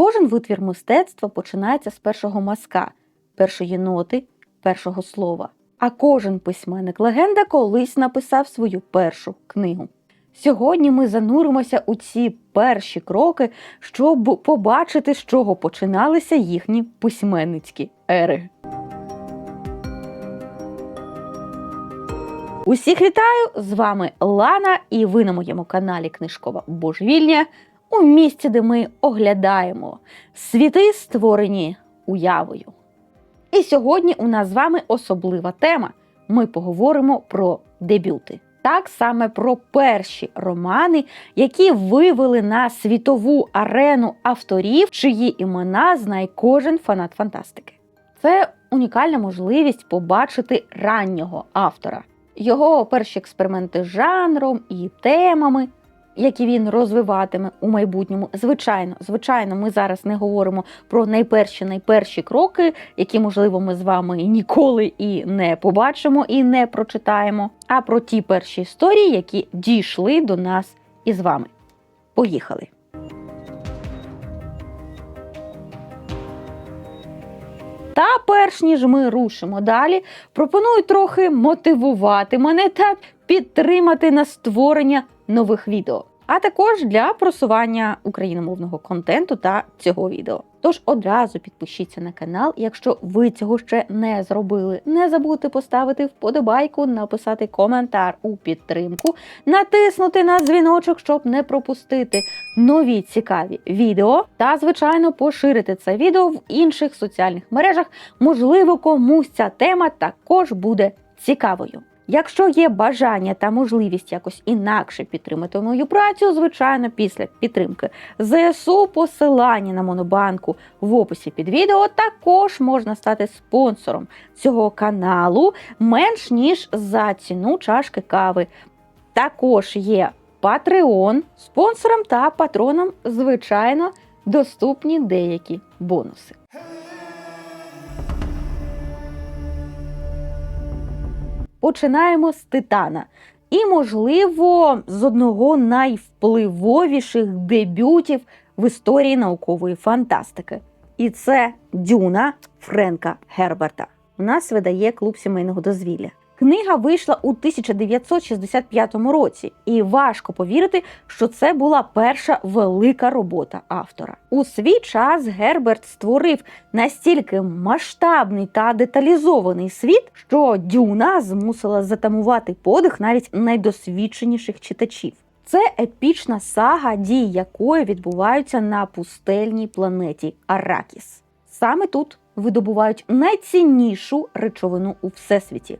Кожен витвір мистецтва починається з першого мазка, першої ноти, першого слова. А кожен письменник легенда колись написав свою першу книгу. Сьогодні ми зануримося у ці перші кроки, щоб побачити, з чого починалися їхні письменницькі ери. Усіх вітаю! З вами Лана, і ви на моєму каналі Книжкова Божевільня у місці, де ми оглядаємо світи, створені уявою. І сьогодні у нас з вами особлива тема. Ми поговоримо про дебюти. Так саме про перші романи, які вивели на світову арену авторів, чиї імена знає кожен фанат фантастики. Це унікальна можливість побачити раннього автора, його перші експерименти з жанром і темами, які він розвиватиме у майбутньому. Звичайно, звичайно, ми зараз не говоримо про найперші найперші кроки, які, можливо, ми з вами ніколи і не побачимо, і не прочитаємо, а про ті перші історії, які дійшли до нас із вами. Поїхали! Та перш ніж ми рушимо далі, пропоную трохи мотивувати мене та підтримати на створення нових відео, а також для просування україномовного контенту та цього відео. Тож одразу підпишіться на канал, якщо ви цього ще не зробили. Не забудьте поставити вподобайку, написати коментар у підтримку, натиснути на дзвіночок, щоб не пропустити нові цікаві відео, та, звичайно, поширити це відео в інших соціальних мережах. Можливо, комусь ця тема також буде цікавою. Якщо є бажання та можливість якось інакше підтримати мою працю, звичайно, після підтримки ЗСУ посилання на монобанку в описі під відео також можна стати спонсором цього каналу менш ніж за ціну чашки кави. Також є Patreon, спонсорам та патронам, звичайно, доступні деякі бонуси. Починаємо з Титана. І, можливо, з одного найвпливовіших дебютів в історії наукової фантастики. І це Дюна Френка Герберта. У нас видає клуб сімейного дозвілля. Книга вийшла у 1965 році, і важко повірити, що це була перша велика робота автора. У свій час Герберт створив настільки масштабний та деталізований світ, що Дюна змусила затамувати подих навіть найдосвідченіших читачів. Це епічна сага, дії якої відбуваються на пустельній планеті Аракіс. Саме тут видобувають найціннішу речовину у всесвіті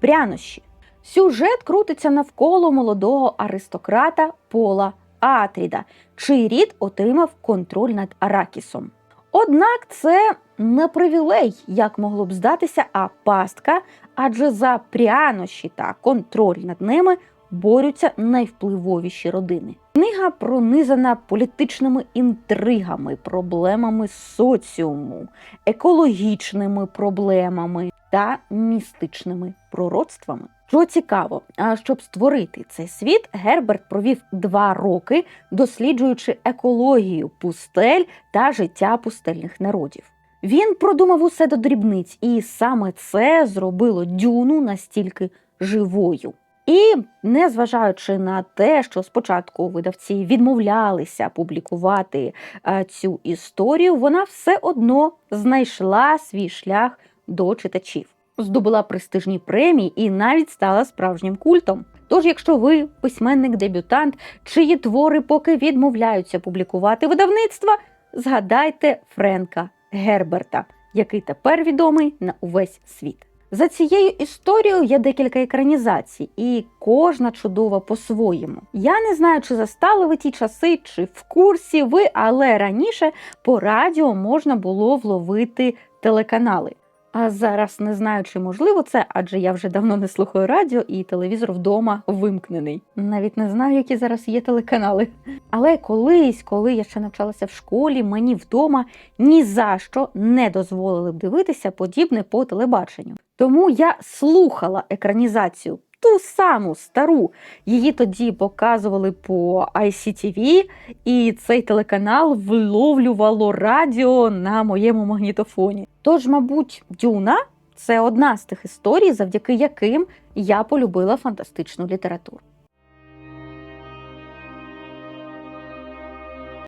прянощі. Сюжет крутиться навколо молодого аристократа Пола Атріда, чий рід отримав контроль над Аракісом. Однак це не привілей, як могло б здатися, а пастка, адже за прянощі та контроль над ними борються найвпливовіші родини. Книга пронизана політичними інтригами, проблемами соціуму, екологічними проблемами та містичними пророцтвами. Що цікаво, а щоб створити цей світ, Герберт провів два роки, досліджуючи екологію пустель та життя пустельних народів. Він продумав усе до дрібниць, і саме це зробило дюну настільки живою. І незважаючи на те, що спочатку видавці відмовлялися публікувати е, цю історію, вона все одно знайшла свій шлях до читачів, здобула престижні премії і навіть стала справжнім культом. Тож, якщо ви письменник-дебютант, чиї твори поки відмовляються публікувати видавництва, згадайте Френка Герберта, який тепер відомий на увесь світ. За цією історією є декілька екранізацій, і кожна чудова по-своєму. Я не знаю, чи застали ви ті часи, чи в курсі ви, але раніше по радіо можна було вловити телеканали. А зараз не знаю, чи можливо це, адже я вже давно не слухаю радіо і телевізор вдома вимкнений. Навіть не знаю, які зараз є телеканали. Але колись, коли я ще навчалася в школі, мені вдома ні за що не дозволили б дивитися подібне по телебаченню. Тому я слухала екранізацію ту саму стару. Її тоді показували по ICTV, і цей телеканал вловлювало радіо на моєму магнітофоні. Тож, мабуть, Дюна це одна з тих історій, завдяки яким я полюбила фантастичну літературу.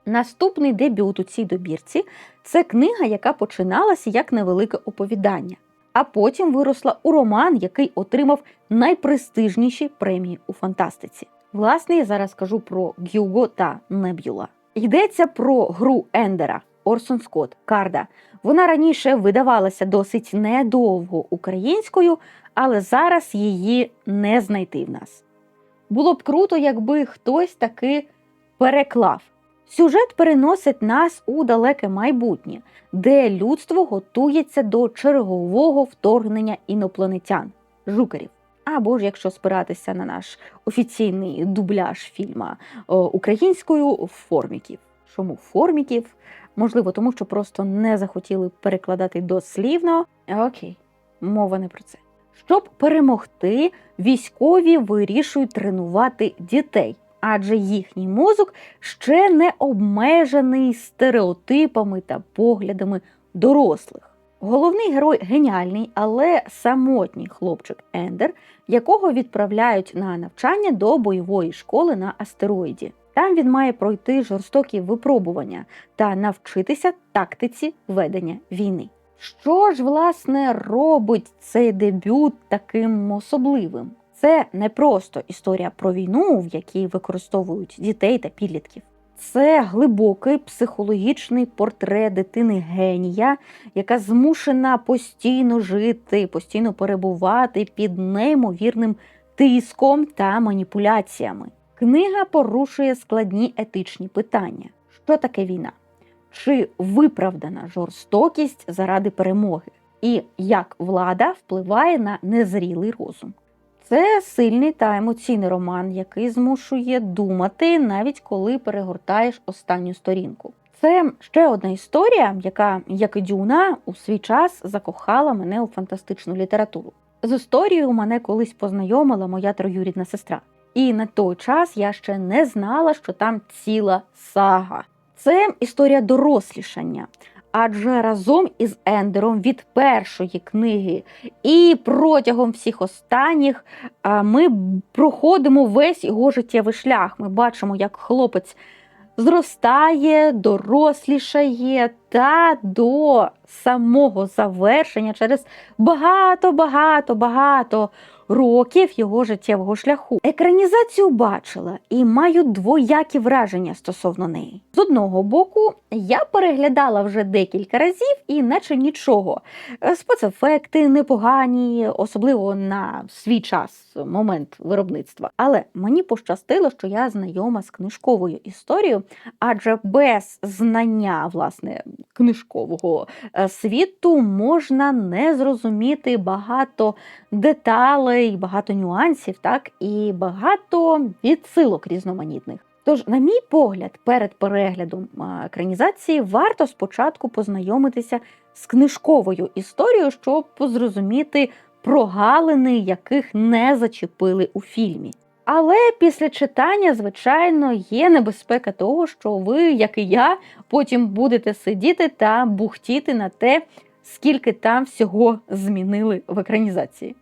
Наступний дебют у цій добірці це книга, яка починалася як невелике оповідання, а потім виросла у роман, який отримав найпрестижніші премії у фантастиці. Власне, я зараз кажу про Гюго та Небюла. Йдеться про гру Ендера Орсон Скотт Карда. Вона раніше видавалася досить недовго українською, але зараз її не знайти в нас. Було б круто, якби хтось таки переклав. Сюжет переносить нас у далеке майбутнє, де людство готується до чергового вторгнення інопланетян жукарів. Або ж якщо спиратися на наш офіційний дубляж фільма українською форміків. Чому форміків? Можливо, тому що просто не захотіли перекладати дослівно. Окей, мова не про це. Щоб перемогти, військові вирішують тренувати дітей, адже їхній мозок ще не обмежений стереотипами та поглядами дорослих. Головний герой геніальний, але самотній хлопчик Ендер, якого відправляють на навчання до бойової школи на астероїді. Там він має пройти жорстокі випробування та навчитися тактиці ведення війни. Що ж, власне, робить цей дебют таким особливим? Це не просто історія про війну, в якій використовують дітей та підлітків. Це глибокий психологічний портрет дитини генія, яка змушена постійно жити, постійно перебувати під неймовірним тиском та маніпуляціями. Книга порушує складні етичні питання: що таке війна? Чи виправдана жорстокість заради перемоги? І як влада впливає на незрілий розум? Це сильний та емоційний роман, який змушує думати, навіть коли перегортаєш останню сторінку. Це ще одна історія, яка, як і Дюна, у свій час закохала мене у фантастичну літературу. З історією мене колись познайомила моя троюрідна сестра. І на той час я ще не знала, що там ціла сага. Це історія дорослішання. Адже разом із Ендером від першої книги і протягом всіх останніх ми проходимо весь його життєвий шлях. Ми бачимо, як хлопець зростає, дорослішає та до самого завершення через багато, багато, багато років його життєвого шляху. Екранізацію бачила і маю двоякі враження стосовно неї. З одного боку, я переглядала вже декілька разів, і наче нічого. Спецефекти непогані, особливо на свій час, момент виробництва. Але мені пощастило, що я знайома з книжковою історією, адже без знання власне книжкового е, світу можна не зрозуміти багато деталей, багато нюансів, так і багато відсилок різноманітних. Тож, на мій погляд, перед переглядом екранізації варто спочатку познайомитися з книжковою історією, щоб зрозуміти прогалини, яких не зачепили у фільмі. Але після читання, звичайно, є небезпека того, що ви, як і я, потім будете сидіти та бухтіти на те, скільки там всього змінили в екранізації.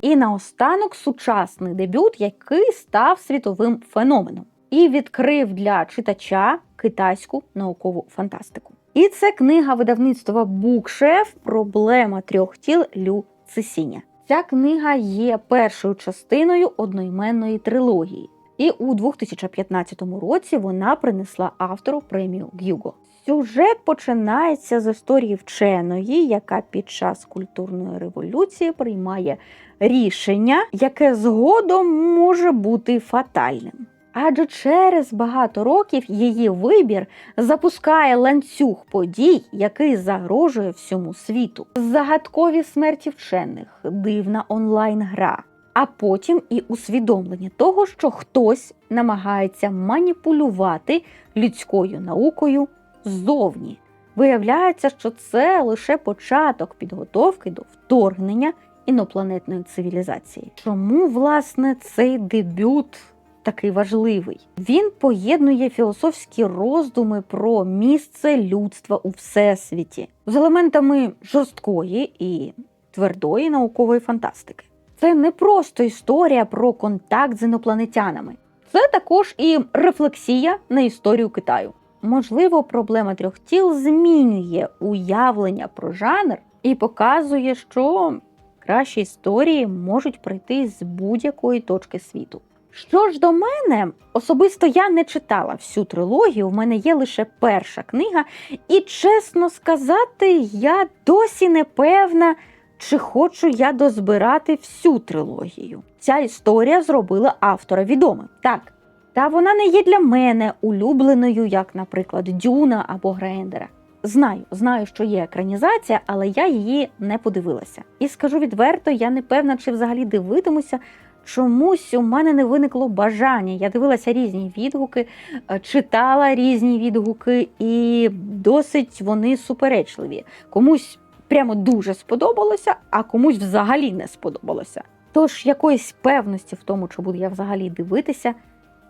І наостанок сучасний дебют, який став світовим феноменом, і відкрив для читача китайську наукову фантастику. І це книга видавництва Букшеф Проблема трьох тіл Лю Цисіня. Ця книга є першою частиною одноіменної трилогії. І у 2015 році вона принесла автору премію Гюго. Сюжет починається з історії вченої, яка під час культурної революції приймає рішення, яке згодом може бути фатальним. Адже через багато років її вибір запускає ланцюг подій, який загрожує всьому світу. Загадкові смерті вчених, дивна онлайн-гра, а потім і усвідомлення того, що хтось намагається маніпулювати людською наукою ззовні. Виявляється, що це лише початок підготовки до вторгнення інопланетної цивілізації. Чому власне цей дебют такий важливий? Він поєднує філософські роздуми про місце людства у всесвіті з елементами жорсткої і твердої наукової фантастики. Це не просто історія про контакт з інопланетянами, це також і рефлексія на історію Китаю. Можливо, проблема трьох тіл змінює уявлення про жанр і показує, що кращі історії можуть прийти з будь-якої точки світу. Що ж до мене, особисто я не читала всю трилогію, в мене є лише перша книга, і чесно сказати, я досі не певна, чи хочу я дозбирати всю трилогію. Ця історія зробила автора відомим. Так. Та вона не є для мене улюбленою, як, наприклад, Дюна або Грендера. Знаю, знаю, що є екранізація, але я її не подивилася. І скажу відверто, я не певна, чи взагалі дивитимуся. Чомусь у мене не виникло бажання. Я дивилася різні відгуки, е, читала різні відгуки, і досить вони суперечливі. Комусь прямо дуже сподобалося, а комусь взагалі не сподобалося. Тож якоїсь певності в тому, чи буду я взагалі дивитися,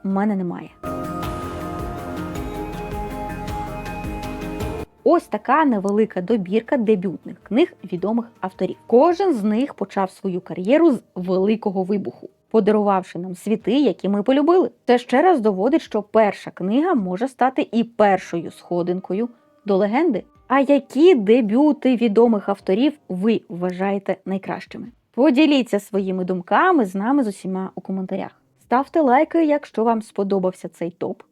мене немає. Ось така невелика добірка дебютних книг відомих авторів. Кожен з них почав свою кар'єру з великого вибуху, подарувавши нам світи, які ми полюбили. Це ще раз доводить, що перша книга може стати і першою сходинкою до легенди. А які дебюти відомих авторів ви вважаєте найкращими? Поділіться своїми думками з нами з усіма у коментарях. Ставте лайки, якщо вам сподобався цей топ.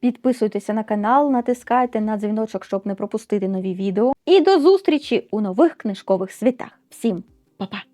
Підписуйтеся на канал, натискайте на дзвіночок, щоб не пропустити нові відео. І до зустрічі у нових книжкових світах. Всім па-па!